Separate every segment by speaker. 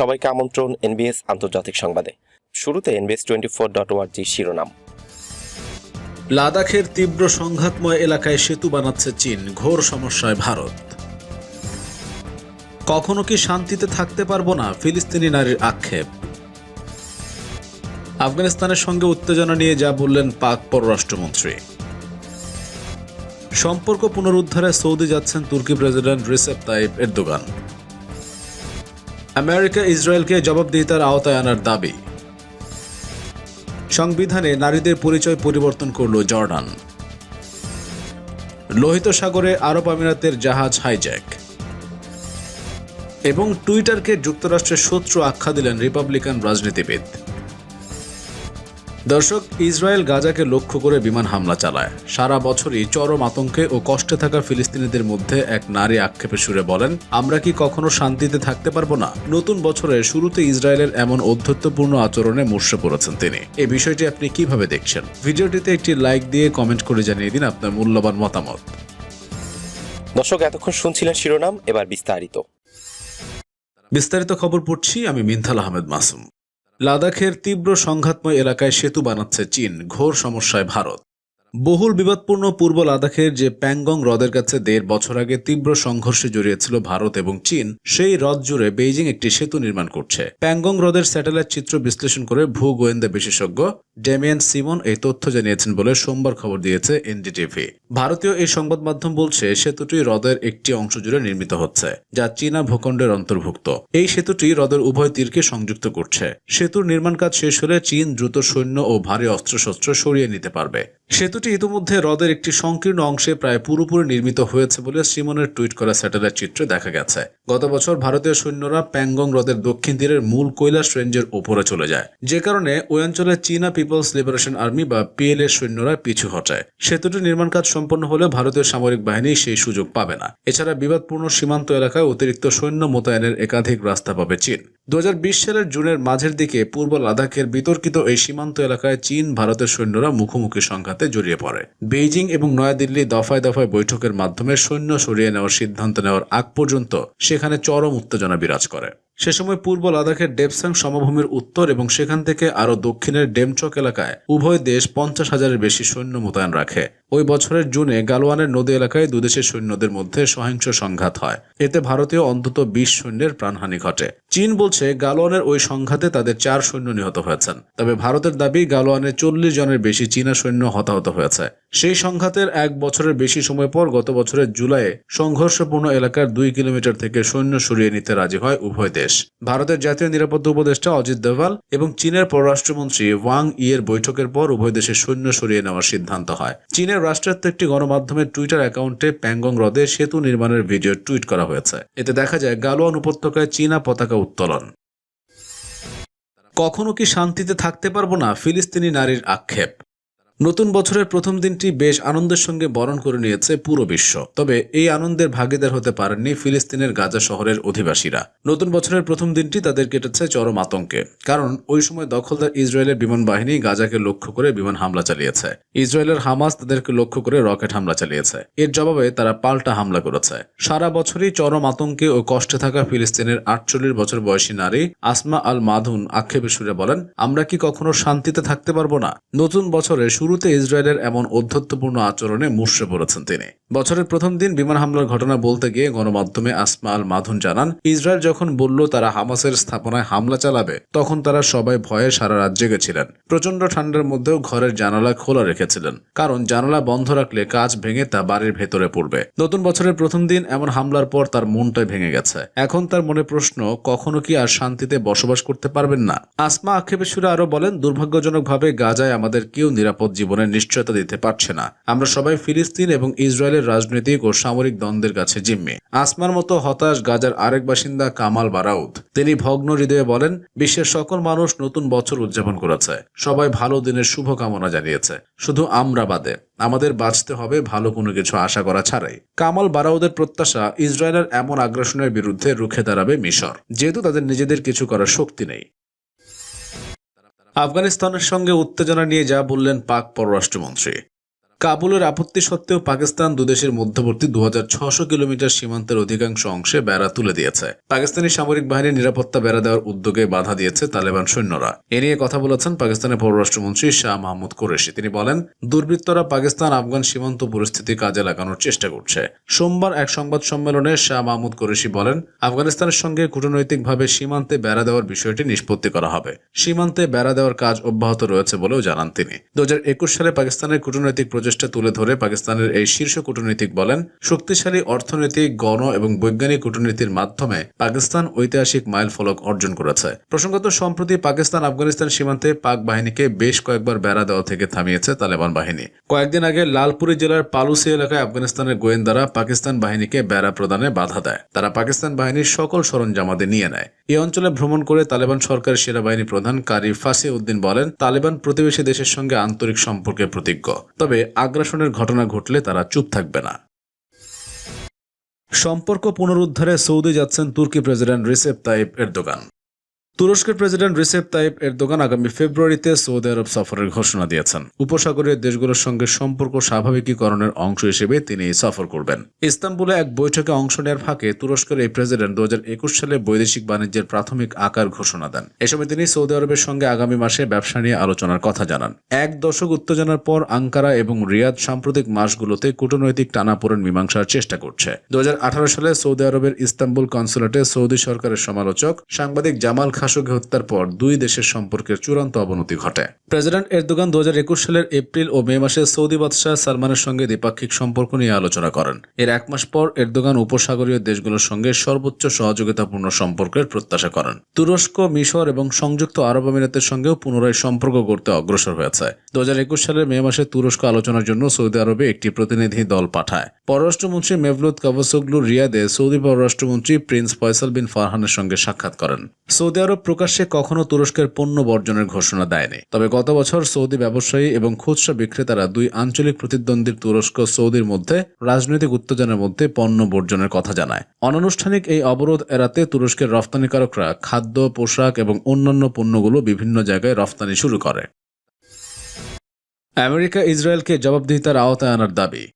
Speaker 1: সবাইকে আমন্ত্রণ এনবিএস আন্তর্জাতিক সংবাদে। শুরুতে এনবিএস টোয়েন্টি ফোর ডট ওয়ার্জি শিরোনাম।
Speaker 2: লাদাখের তীব্র সংঘাতময় এলাকায় সেতু বানাচ্ছে চীন, ঘোর সমস্যায় ভারত। কখনো কি শান্তিতে থাকতে পারব না? ফিলিস্তিনি নারীর আক্ষেপ। আফগানিস্তানের সঙ্গে উত্তেজনা নিয়ে যা বললেন পাক পররাষ্ট্রমন্ত্রী। সম্পর্ক পুনরুদ্ধারে সৌদি যাচ্ছেন তুর্কি president Recep Tayyip Erdogan. America ইসরায়েলকে জবাবদিহিতার আওতায় আনার দাবি। সংবিধানে নারীদের পরিচয় পরিবর্তন করল জর্ডান। লোহিত সাগরে আরব আমিরাতের জাহাজ হাইজ্যাক। এবং টুইটারকে যুক্তরাষ্ট্রের শত্রু আখ্যা দিলেন রিপাবলিকান রাজনীতিবিদ। দর্শক ইসরায়েল গাজাকে লক্ষ্য করে বিমান হামলা চালায়। সারা বছরই চরম আতঙ্কে ও কষ্টে থাকা ফিলিস্তিনিদের মধ্যে এক নারী আক্ষেপে সুরে বলেন আমরা কি কখনো শান্তিতে থাকতে পারব না? নতুন বছরের শুরুতে ইসরায়েলের এমন অধ্যত্বপূর্ণ আচরণে মুর্শে পড়েছেন তিনি। এই বিষয়টি আপনি কীভাবে দেখছেন? ভিডিওটিতে একটি লাইক দিয়ে কমেন্ট করে জানিয়ে দিন আপনার মূল্যবান মতামত।
Speaker 1: দর্শক এতক্ষণ শুনছিলেন শিরোনাম এবার বিস্তারিত।
Speaker 2: বিস্তারিত খবর পড়ছি আমি মিনথাল আহমেদ মাসুম। লাদাখের তীব্র সংঘাতময় এলাকায় সেতু বানাচ্ছে চীন। ঘোর সমস্যায় ভারত। বহুল বিবাদপূর্ণ পূর্ব লাদাখের যে প্যাংগং হ্রদের কাছে দেড় বছর আগে তীব্র সংঘর্ষে জড়িয়েছিল ভারত এবং চীন, সেই হ্রদ জুড়ে বেইজিং একটি সেতু নির্মাণ করছে। প্যাংগং হ্রদের স্যাটেলাইট চিত্র বিশ্লেষণ করে ভূ গোয়েন্দা বিশেষজ্ঞ ডেমিয়ান সিমন এই তথ্য জানিয়েছেন বলে সোমবার খবর দিয়েছে এনডিটিভি। ভারতীয় এই সংবাদ মাধ্যম বলছে, সেতুটি হ্রদের একটি অংশ জুড়ে নির্মিত হচ্ছে, যা চীনা ভূখণ্ডের অন্তর্ভুক্ত। এই সেতুটি হ্রদের উভয় তীরকে সংযুক্ত করছে। সেতুর নির্মাণ কাজ শেষ হলে চীন দ্রুত সৈন্য ও ভারী অস্ত্রশস্ত্র সরিয়ে নিতে পারবে। সেতুটি ইতিমধ্যে হ্রদের একটি সংকীর্ণ অংশে প্রায় পুরোপুরি নির্মিত হয়েছে বলে সিমনের টুইট করা স্যাটেলাইট চিত্রে দেখা গেছে। গত বছর ভারতীয় সৈন্যরা প্যাংগং হ্রদের দক্ষিণ তীরের মূল কৈলাস রেঞ্জের উপরে চলে যায়। যে কারণে ওই অঞ্চলে চীনা পিপলস লিবারেশন আর্মি বা পিএলএ সৈন্যরা পিছু হটায়। সেতুটি নির্মাণ কাজ সম্পন্ন হলে ভারতীয় সামরিক বাহিনী সেই সুযোগ পাবে না। এছাড়া বিবাদপূর্ণ সীমান্ত এলাকায় অতিরিক্ত সৈন্য মোতায়েনের একাধিক রাস্তা পাবে চীন। দু হাজার বিশ সালের জুনের মাঝের দিকে পূর্ব লাদাখের বিতর্কিত এই সীমান্ত এলাকায় চীন, ভারতের সৈন্যরা মুখোমুখি সংঘাতে জড়িয়ে পড়ে। বেইজিং এবং নয়াদিল্লি দফায় দফায় বৈঠকের মাধ্যমে সৈন্য সরিয়ে নেওয়ার সিদ্ধান্ত নেওয়ার আগ পর্যন্ত সেখানে চরম উত্তেজনা বিরাজ করে। সে সময় পূর্ব লাদাখের ডেপসাং সমভূমির উত্তর এবং সেখান থেকে আরও দক্ষিণের ডেমচক এলাকায় উভয় দেশ পঞ্চাশ হাজারের বেশি সৈন্য মোতায়েন রাখে। ওই বছরের জুনে গালওয়ানের নদী এলাকায় দুদেশের সৈন্যদের মধ্যে সহিংস সংঘাত হয়। এতে ভারতীয় অন্তত বিশ সৈন্যের প্রাণহানি ঘটে। চীন বলছে গালওয়ানের ওই সংঘাতে তাদের চার সৈন্য নিহত হয়েছেন। তবে ভারতের দাবি গালওয়ানের চল্লিশ জনের বেশি চীনা সৈন্য হতাহত হয়েছে। সেই সংঘাতের এক বছরের বেশি সময় পর গত বছরের জুলাইয়ে সংঘর্ষপূর্ণ এলাকার দুই কিলোমিটার থেকে সৈন্য সরিয়ে নিতে রাজি হয় উভয় দেশ। ভারতের জাতীয় নিরাপত্তা উপদেষ্টা অজিত দোভাল এবং চীনের পররাষ্ট্রমন্ত্রী ওয়াং ইয়ের বৈঠকের পর উভয় দেশের সৈন্য সরিয়ে নেওয়ার সিদ্ধান্ত হয়। চীনের রাষ্ট্রায়ত্ত একটি গণমাধ্যমের টুইটার অ্যাকাউন্টে প্যাংগং হ্রদে সেতু নির্মাণের ভিডিও টুইট করা হয়েছে। এতে দেখা যায় গালোয়ান উপত্যকায় চীনা পতাকা উত্তোলন। কখনো কি শান্তিতে থাকতে পারব না? ফিলিস্তিনি নারীর আক্ষেপ। নতুন বছরের প্রথম দিনটি বেশ আনন্দের সঙ্গে বরণ করে নিয়েছে পুরো বিশ্ব। তবে এই আনন্দের ভাগিদার হতে পারেননি ফিলিস্তিনের গাজা শহরের অধিবাসীরা। নতুন বছরের প্রথম দিনটি তাদের কেটেছে চরম আতঙ্কে। কারণ ওই সময় দখলদার ইসরায়েলের বিমান বাহিনী গাজাকে লক্ষ্য করে বিমান হামলা চালিয়েছে। ইসরায়েলের হামাস তাদেরকে লক্ষ্য করে রকেট হামলা চালিয়েছে। এর জবাবে তারা পাল্টা হামলা করেছে। সারা বছরই চরম আতঙ্কে ও কষ্টে থাকা ফিলিস্তিনের আটচল্লিশ বছর বয়সী নারী আসমা আল মাধুন আক্ষেপে সুরে বলেন, আমরা কি কখনো শান্তিতে থাকতে পারব না? নতুন বছরে শুরুতে ইসরায়েলের এমন অধ্যত্বপূর্ণ আচরণে মুষড়ে পড়েছেন তিনি। বছরের প্রথম দিন বিমান হামলার ঘটনা বলতে গিয়ে গণমাধ্যমে আসমা আল মাধুন জানান, ইসরায়েল যখন বলল তারা হামাসের স্থাপনায় হামলা চালাবে, তখন তারা সবাই ভয়ে সারা রাত জেগেছিলেন প্রচণ্ড ঠান্ডার মধ্যেও ঘরের জানালা খোলা রেখেছিলেন, কারণ জানালা বন্ধ রাখলে কাজ ভেঙে তা বাড়ির ভেতরে পড়বে। নতুন বছরের প্রথম দিন এমন হামলার পর তার মনটাই ভেঙে গেছে। এখন তার মনে প্রশ্ন, কখনো কি আর শান্তিতে বসবাস করতে পারবেন না? আসমা আক্ষেপের সুরে আরও বলেন, দুর্ভাগ্যজনকভাবে গাজায় আমাদের কেউ নিরাপদ জীবনের নিশ্চয়তা দিতে পারছে না। আমরা সবাই ফিলিস্তিন এবং ইসরায়েলের রাজনৈতিক ও সামরিক দ্বন্দ্বের কাছে জিম্মি। আসমার মতো হতাশ গাজার আরেক বাসিন্দা কামাল বারাউদ তিনি ভগ্ন হৃদয়ে বলেন, বিশ্বের সকল মানুষ নতুন বছর উদযাপন করেছে। সবাই ভালো দিনের শুভকামনা জানিয়েছে। শুধু আমরা বাদে, আমাদের বাঁচতে হবে ভালো কোনো কিছু আশা করা ছাড়াই। কামাল বারাউদের প্রত্যাশা ইসরায়েলের এমন আগ্রাসনের বিরুদ্ধে রুখে দাঁড়াবে মিশর। যেহেতু তাদের নিজেদের কিছু করার শক্তি নেই। আফগানিস্তানের সঙ্গে উত্তেজনা নিয়ে যা বললেন পাক পররাষ্ট্রমন্ত্রী। কাবুলের আপত্তি সত্ত্বেও পাকিস্তান দুদেশের মধ্যবর্তী দু কিলোমিটার সীমান্তের অধিকাংশ অংশে বেড়া তুলে দিয়েছে। পাকিস্তানি সামরিক বাহিনীর নিরাপত্তা বেড়া দেওয়ার উদ্যোগে বাধা দিয়েছে তালেবান সৈন্যরা। এ নিয়ে কথা বলেছেন পাকিস্তানের পররাষ্ট্রমন্ত্রী শাহ মাহমুদ কুরেশি। তিনি বলেন, দুর্বৃত্তরা পাকিস্তান আফগান সীমান্ত পরিস্থিতি কাজে লাগানোর চেষ্টা করছে। সোমবার এক সংবাদ সম্মেলনে শাহ মাহমুদ কুরেশি বলেন, আফগানিস্তানের সঙ্গে কূটনৈতিকভাবে সীমান্তে বেড়া দেওয়ার বিষয়টি নিষ্পত্তি করা হবে। সীমান্তে বেড়া দেওয়ার কাজ অব্যাহত রয়েছে বলেও জানান তিনি। দু হাজার একুশ সালে পাকিস্তানের কূটনৈতিক প্রচেষ্টা তুলে ধরে পাকিস্তানের এই শীর্ষ কূটনীতিক বলেন, শক্তিশালী অর্থনৈতিক গণ এবং বৈজ্ঞানিক কূটনীতির মাধ্যমে পাকিস্তান ঐতিহাসিক মাইল ফলক অর্জন করেছে। প্রসঙ্গত, সম্প্রতি পাকিস্তান আফগানিস্তান সীমান্তে পাক বাহিনীকে বেশ কয়েকবার বেড়া দেওয়া থেকে থামিয়েছে তালেবান বাহিনী। কয়েকদিন আগে লালপুরি জেলার পালুসি এলাকায় আফগানিস্তানের গোয়েন্দারা পাকিস্তান বাহিনীকে বেড়া প্রদানে বাধা দেয়। তারা পাকিস্তান বাহিনীর সকল সরঞ্জামাদি নিয়ে নেয়। এই অঞ্চলে ভ্রমণ করে তালেবান সরকারের সেনাবাহিনী প্রধান কারি ফাসি উদ্দিন বলেন, তালেবান প্রতিবেশী দেশের সঙ্গে আন্তরিক সম্পর্কে প্রতিজ্ঞ। তবে আগ্রাসনের ঘটনা ঘটলে তারা চুপ থাকবে না। সম্পর্ক পুনরুদ্ধারে সৌদি যাচ্ছেন তুর্কি প্রেসিডেন্ট রিসেপ তাইপ এরদোগান। তুরস্কের প্রেসিডেন্ট রিসেপ তাইপ এরদোগান আগামী ফেব্রুয়ারিতে সৌদি আরব সফরের ঘোষণা দিয়েছেন। উপসাগরীয় দেশগুলোর সঙ্গে সম্পর্ক স্বাভাবিকীকরণের অংশ হিসেবে তিনি সফর করবেন। ইস্তাম্বুলে এক বৈঠকে অংশ নেওয়ার ফাঁকে তুরস্কের এই প্রেসিডেন্ট দু সালে বৈদেশিক বাণিজ্যের প্রাথমিক আকার ঘোষণা দেন। এ সময় তিনি সৌদি আরবের সঙ্গে আগামী মাসে ব্যবসা নিয়ে আলোচনার কথা জানান। এক দশক উত্তেজনার পর আঙ্কারা এবং রিয়াদ সাম্প্রতিক মাসগুলোতে কূটনৈতিক টানাপোড়েন মীমাংসার চেষ্টা করছে। দু হাজার আঠারো সালে সৌদি আরবের ইস্তাম্বুল কনসুলেটে সৌদি সরকারের সমালোচক সাংবাদিক জামাল খাশোগি হত্যার পর দুই দেশের সম্পর্কের চূড়ান্ত অবনতি ঘটে। প্রেসিডেন্ট এরদোগান দু সালের এপ্রিল ও মে মাসে সৌদি বাদশাহ সালমানের সঙ্গে দ্বিপাক্ষিক সম্পর্ক নিয়ে আলোচনা করেন। এর এক মাস পর এরদোগান উপসাগরীয় দেশগুলোর সঙ্গে সর্বোচ্চ সহযোগিতাপূর্ণ সম্পর্কের প্রত্যাশা করেন। তুরস্ক, মিশর এবং সংযুক্ত আরব আমিরাতের সঙ্গেও পুনরায় সম্পর্ক গড়তে অগ্রসর হয়েছে। দু হাজার একুশ সালের মে মাসে তুরস্ক আলোচনার জন্য সৌদি আরবে একটি প্রতিনিধি দল পাঠায়। পররাষ্ট্রমন্ত্রী মেভলুত কাভাসোগলু রিয়াদে সৌদি পররাষ্ট্রমন্ত্রী প্রিন্স ফয়সাল বিন ফারহানের সঙ্গে সাক্ষাৎ করেন। সৌদি প্রকাশ্যে কখনো তুরস্কের পণ্য বর্জনের ঘোষণা দেয়নি। তবে গত বছর সৌদি ব্যবসায়ী এবং খুচরা বিক্রেতারা দুই আঞ্চলিক প্রতিদ্বন্দ্বীর তুরস্ক সৌদির মধ্যে রাজনৈতিক উত্তেজনার মধ্যে পণ্য বর্জনের কথা জানায়। অনানুষ্ঠানিক এই অবরোধ এড়াতে তুরস্কের রফতানিকারকরা খাদ্য, পোশাক এবং অন্যান্য পণ্যগুলো বিভিন্ন জায়গায় রফতানি শুরু করে। আমেরিকা ইসরায়েলকে জবাবদিহিতার আওতায় আনার দাবি।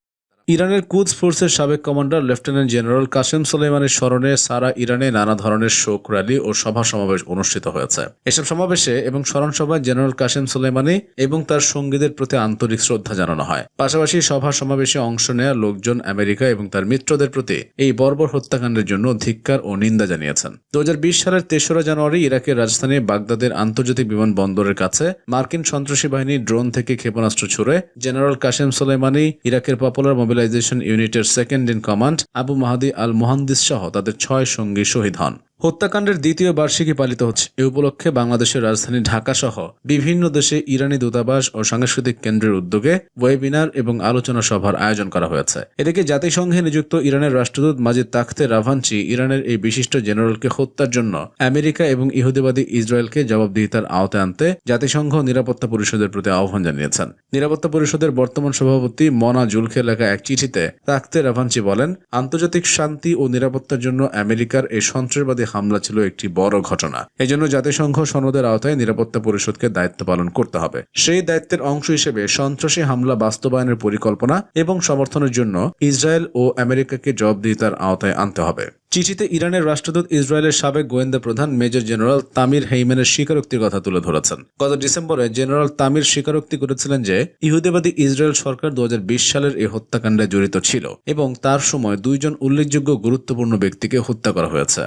Speaker 2: ইরানের কুদস ফোর্সের সাবেক কমান্ডার লেফটেন্যান্ট জেনারেল কাসেম সোলেমানের স্মরণে সারা ইরানে নানা ধরনের শোক র্যালি ও সভা সমাবেশ অনুষ্ঠিত হয়েছে। এসব সমাবেশে এবং স্মরণ সভায় জেনারেল কাসেম সোলেমানি এবং তার সঙ্গীদের প্রতি আন্তরিক শ্রদ্ধা জানানো হয়। পাশাপাশি সভা সমাবেশে অংশ নেওয়া লোকজন আমেরিকা এবং তার মিত্রদের প্রতি এই বর্বর হত্যাকাণ্ডের জন্য ধিক্কার ও নিন্দা জানিয়েছেন। দু হাজার বিশ সালের তেসরা জানুয়ারি ইরাকের রাজধানী বাগদাদের আন্তর্জাতিক বিমানবন্দরের কাছে মার্কিন সন্ত্রাসী বাহিনী ড্রোন থেকে ক্ষেপণাস্ত্র ছুড়ে জেনারেল কাসেম সোলেমানি ইরাকের পপুলার মোবিলাইজেশন ইউনিটের second in command Abu Mahdi al Muhandis সহ তাদের ছয় সঙ্গী শহীদ হন। হত্যাকাণ্ডের দ্বিতীয় বার্ষিকী পালিত হচ্ছে। এ উপলক্ষে বাংলাদেশের রাজধানী ঢাকা সহ বিভিন্ন দেশে ইরানি দূতাবাস ও সাংস্কৃতিক কেন্দ্রের উদ্যোগে ওয়েবিনার এবং আলোচনা সভার আয়োজন করা হয়েছে। এদিকে জাতিসংঘে নিযুক্ত ইরানের রাষ্ট্রদূত মাজিদ তাখতে রাভানচি ইরানের এই বিশিষ্ট জেনারেলকে হত্যার জন্য আমেরিকা এবং ইহুদিবাদী ইসরায়েলকে জবাবদিহিতার আওতায় আনতে জাতিসংঘ নিরাপত্তা পরিষদের প্রতি আহ্বান জানিয়েছেন। নিরাপত্তা পরিষদের বর্তমান সভাপতি মনা জুলখে লেখা এক চিঠিতে তাখতে রাভানচি বলেন, আন্তর্জাতিক শান্তি ও নিরাপত্তার জন্য আমেরিকার এই সন্ত্রাসবাদী হামলা ছিল একটি বড় ঘটনা। এজন্য জাতিসংঘ সনদের আওতায় নিরাপত্তা পরিষদকে দায়িত্ব পালন করতে হবে। সেই দায়িত্বের অংশ হিসেবে সন্ত্রাসী হামলা বাস্তবায়নের পরিকল্পনা এবং সমর্থনের জন্য ইসরায়েল ও আমেরিকাকে জবাবদিহিতার আওতায় আনতে হবে। চিঠিতে ইরানের রাষ্ট্রদূত ইসরায়েলের সাবেক গোয়েন্দা প্রধান মেজর জেনারেল তামির হেইমেনের স্বীকারোক্তির কথা তুলে ধরেছেন। গত ডিসেম্বরে জেনারেল তামির স্বীকারোক্তি করেছিলেন যে, ইহুদিবাদী ইসরায়েল সরকার দু হাজার বিশ সালের এই হত্যাকাণ্ডে জড়িত ছিল এবং তার সময় দুইজন উল্লেখযোগ্য গুরুত্বপূর্ণ ব্যক্তিকে হত্যা করা হয়েছে।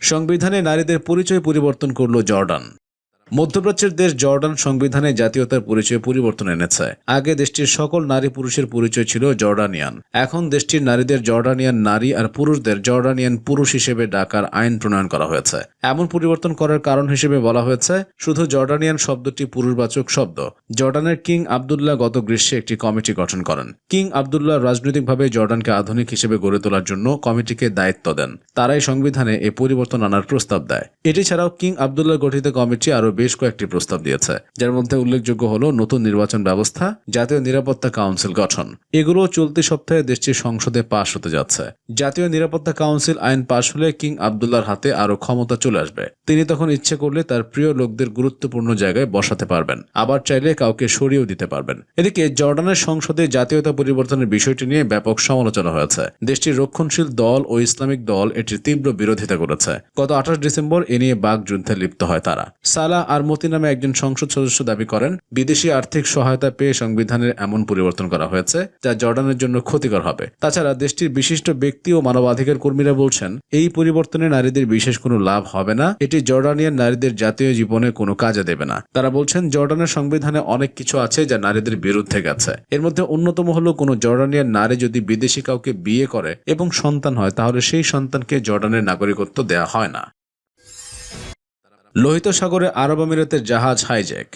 Speaker 2: সংবিধানে নারীদের পরিচয় পরিবর্তন করল জর্ডান। মধ্যপ্রাচ্যের দেশ জর্ডান সংবিধানে জাতীয়তার পরিচয় পরিবর্তন এনেছে। আগে দেশটির সকল নারী পুরুষের পরিচয় ছিল জর্ডানিয়ান। এখন দেশটির নারীদের জর্ডানিয়ান নারী আর পুরুষদের জর্ডানিয়ান পুরুষ হিসেবে ডাকার আইন প্রণয়ন করা হয়েছে। এমন পরিবর্তন করার কারণ হিসেবে বলা হয়েছে, শুধু জর্ডানিয়ান শব্দটি পুরুষবাচক শব্দ। জর্ডানের কিং আবদুল্লাহ গত গ্রীষ্মে একটি কমিটি গঠন করেন। কিং আবদুল্লাহ রাজনৈতিকভাবে জর্ডানকে আধুনিক হিসেবে গড়ে তোলার জন্য কমিটিকে দায়িত্ব দেন। তারাই সংবিধানে এ পরিবর্তন আনার প্রস্তাব দেয়। এটি ছাড়াও কিং আবদুল্লাহ গঠিত কমিটি আরও বেশ কয়েকটি প্রস্তাব দিয়েছে, যার মধ্যে উল্লেখযোগ্য হল নতুন নির্বাচন ব্যবস্থা, জাতীয় নিরাপত্তা কাউন্সিল গঠন। এগুলো চলতি সপ্তাহে দেশটির সংসদে পাশ হতে যাচ্ছে। জাতীয় নিরাপত্তা কাউন্সিল আইন পাশ হলে কিং আবদুল্লাহর হাতে আরও ক্ষমতা চলে আসবে। তিনি তখন ইচ্ছে করলে তার প্রিয় লোকদের গুরুত্বপূর্ণ জায়গায় বসাতে পারবেন। আবার চাইলে কাউকে সরিয়েও দিতে পারবেন। এদিকে জর্ডানের সংসদে জাতীয়তা পরিবর্তনের বিষয়টি নিয়ে ব্যাপক সমালোচনা হয়েছে। দেশটির রক্ষণশীল দল ও ইসলামিক দল এটির তীব্র বিরোধিতা করেছে। গত আঠাশ ডিসেম্বর এ নিয়ে বাঘ যুদ্ধে লিপ্ত হয় তারা। সালাহ আর মতি নামে একজন সংসদ সদস্য দাবি করেন, বিদেশি আর্থিক সহায়তা পেয়ে সংবিধানের এমন পরিবর্তন করা হয়েছে যা জর্ডানের জন্য ক্ষতিকর হবে। তাছাড়া দেশটির বিশিষ্ট ব্যক্তি ও মানবাধিকার কর্মীরা বলছেন, এই পরিবর্তনে নারীদের বিশেষ কোনো লাভ হবে না, এটি জর্ডানিয়ান নারীদের জাতীয় জীবনে কোনো কাজে দেবে না। তারা বলছেন, জর্ডানের সংবিধানে অনেক কিছু আছে যা নারীদের বিরুদ্ধে গেছে। এর মধ্যে অন্যতম হলো, কোনো জর্ডানিয়ান নারী যদি বিদেশি কাউকে বিয়ে করে এবং সন্তান হয়, তাহলে সেই সন্তানকে জর্ডানের নাগরিকত্ব দেয়া হয় না। লোহিত সাগরে আরব আমিরাতের জাহাজ হাইজ্যাক।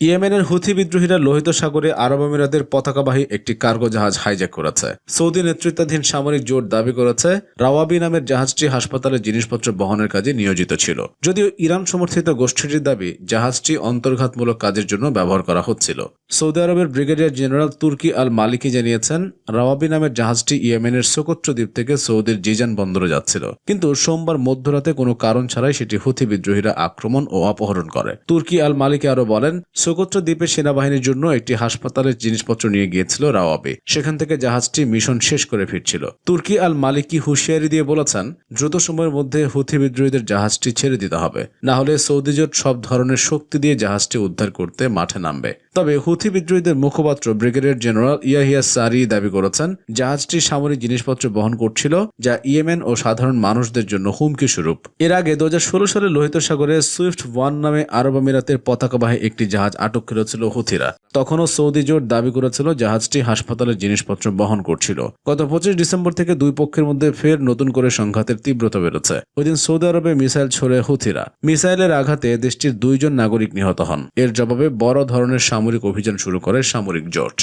Speaker 2: ইয়েমেনের হুথি বিদ্রোহীরা লোহিত সাগরে আরব আমিরাতের পতাকাবাহী একটি কার্গো জাহাজ হাইজ্যাক করেছে। সৌদি নেতৃত্বাধীন সামরিক জোট দাবি করেছে, রাওয়াবি নামের জাহাজটি হাসপাতালে জিনিসপত্র বহনের কাজে নিয়োজিত ছিল। যদিও ইরান সমর্থিত গোষ্ঠীটির দাবি, জাহাজটি অন্তর্ঘাতমূলক কাজের জন্য ব্যবহার করা হচ্ছিল। সৌদি আরবের ব্রিগেডিয়ার জেনারেল তুর্কি আল মালিকি জানিয়েছেন, রাওয়াবি নামের জাহাজটি ইয়েমেনের সোকোত্র দ্বীপ থেকে সৌদির জিজান বন্দরে যাচ্ছিল। কিন্তু সোমবার মধ্যরাতে কোনো কারণ ছাড়াই সেটি হুথি বিদ্রোহীরা আক্রমণ ও অপহরণ করে। তুর্কি আল মালিকি আরও বলেন সোকোত্র দ্বীপে সেনাবাহিনীর জন্য একটি হাসপাতালের জিনিসপত্র নিয়ে গিয়েছিল রাওয়াবি। সেখান থেকে জাহাজটি মিশন শেষ করে ফিরছিল। তুর্কি আল মালিকি হুঁশিয়ারি দিয়ে বলেছেন, দ্রুত সময়ের মধ্যে হুথি বিদ্রোহীদের জাহাজটি ছেড়ে দিতে হবে। না হলে সৌদি জোট সব ধরনের শক্তি দিয়ে জাহাজটি উদ্ধার করতে মাঠে নামবে। তবে হুথি বিদ্রোহীদের মুখপাত্র ব্রিগেডিয়ার জেনারেল ইয়াহিয়া সারি দাবি করেছেন, জাহাজটি সামরিক জিনিসপত্র বহন করছিল, যা ইয়েমেন ও সাধারণ মানুষদের জন্য হুমকি স্বরূপ। এর আগে দু সালে লোহিত সাগরে সুইফট ওয়ান নামে আরব আমিরাতের পতাকাবাহী একটি জাহাজ আটক করেছিল হুথিরা। তখনও সৌদি জোট দাবি করেছিল, জাহাজটি হাসপাতালের জিনিসপত্র বহন করছিল। গত পঁচিশ ডিসেম্বর থেকে দুই পক্ষের মধ্যে ফের নতুন করে সংঘাতের তীব্রতা বেড়েছে। ওইদিন সৌদি আরবে মিসাইল ছোড়ে হুথিরা। মিসাইলের আঘাতে দেশটির দুইজন নাগরিক নিহত হন। এর জবাবে বড় ধরনের সামরিক অভিযান শুরু করে সামরিক জোট।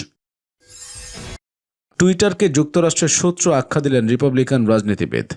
Speaker 2: টুইটারকে যুক্তরাষ্ট্রের শত্রু আখ্যা দিলেন রিপাবলিকান রাজনীতিবিদ।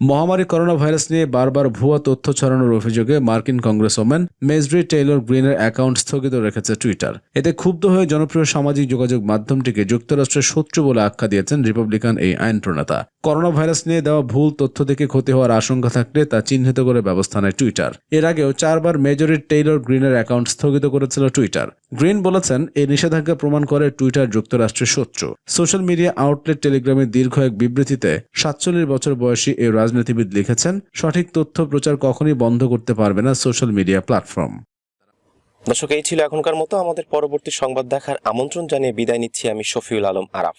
Speaker 2: মহামারী করোনা ভাইরাস নিয়ে বারবার ভুয়া তথ্য ছড়ানোর অভিযোগে মার্কিন কংগ্রেসম্যান মেজরি টেইলর গ্রিনের অ্যাকাউন্ট স্থগিত রেখেছে টুইটার। এতে ক্ষুব্ধ হয়ে জনপ্রিয় সামাজিক যোগাযোগ মাধ্যমটিকে যুক্তরাষ্ট্রের শত্রু বলে আখ্যা দিয়েছেন রিপাবলিকান এই আইন প্রণেতা করোনা ভাইরাস নিয়ে দেওয়া ভুল তথ্য থেকে ক্ষতি হওয়ার আশঙ্কা থাকলে তা চিহ্নিত করে ব্যবস্থা নেয় টুইটার। এর আগেও চারবার মেজরি টেইলর গ্রিনের অ্যাকাউন্ট স্থগিত করেছিল টুইটার। গ্রিন বলেছেন এই নিষেধাজ্ঞা প্রমাণ করে টুইটার যুক্তরাষ্ট্রের শত্রু। সোশ্যাল মিডিয়া আউটলেট টেলিগ্রামের দীর্ঘ এক বিবৃতিতে সাতচল্লিশ বছর বয়সী এই রাজনীতিবিদ লিখেছেন, সঠিক তথ্য প্রচার কখনই বন্ধ করতে পারবে না সোশ্যাল মিডিয়া প্ল্যাটফর্ম।
Speaker 1: দর্শক, এই ছিল এখনকার মতো। আমাদের পরবর্তী সংবাদ দেখার আমন্ত্রণ জানিয়ে বিদায় নিচ্ছি আমি শফিউল আলম আরাফ।